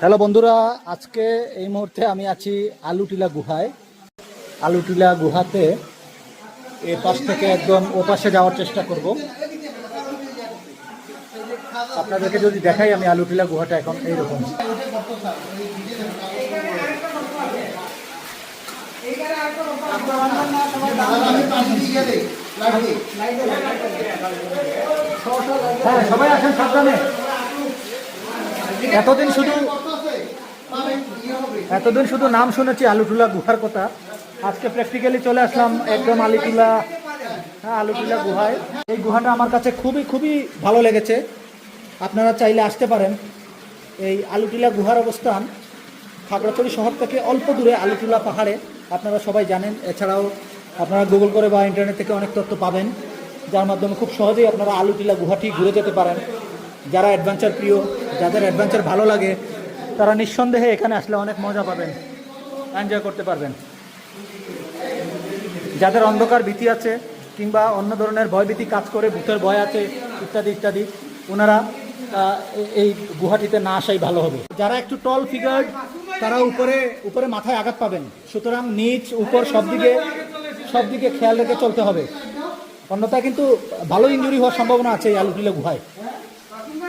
Hello বন্ধুরা, আজকে এই মুহূর্তে আমি আছি আলুটিলা গুহায়। আলুটিলা গুহাতে এ পাশ থেকে একদম ও পাশে যাওয়ার চেষ্টা করব। আপনাদেরকে যদি দেখাই আমি আলুটিলা গুহাটা এখন এইরকম। হ্যাঁ সবাই আসেন এতদিন শুধু এতদিন শুধু নাম শুনেছি আলুটুলা গুহার কথা। আজকে প্র্যাকটিক্যালি চলে আসলাম একদম আলুটুলা হ্যাঁ আলুটুলা গুহায়। এই গুহাটা আমার কাছে খুবই খুবই ভালো লেগেছে। আপনারা চাইলে আসতে পারেন। এই আলুটিলা গুহার অবস্থান খাগড়াছড়ি শহর থেকে অল্প দূরে আলুটুলা পাহাড়ে। আপনারা সবাই জানেন, এছাড়াও আপনারা গুগল করে বা ইন্টারনেট থেকে অনেক তথ্য পাবেন। যার মাধ্যমে খুব সহজেই আপনারা আলুটিলা গুহাটি ঘুরে যেতে পারেন। যারা অ্যাডভেঞ্চার প্রিয়, যাদের অ্যাডভেঞ্চার ভালো লাগে তারা নিঃসন্দেহে এখানে আসলে অনেক মজা পাবেন এনজয় করতে পারবেন। যাদের অন্ধকার ভীতি আছে কিংবা অন্য ধরনের ভয়ভীতি কাজ করে, ভূতের ভয় আছে ইত্যাদি ইত্যাদি, ওনারা এই গুহাটিতে না আসাই ভালো হবে। যারা একটু টল ফিগার তারা উপরে উপরে মাথায় আঘাত পাবেন। সুতরাং নিচ, উপর সব দিকে সব দিকে খেয়াল রেখে চলতে হবে। অন্যথায় কিন্তু ভালো ইঞ্জুরি হওয়ার সম্ভাবনা আছে এই আলুটিলা গুহায়।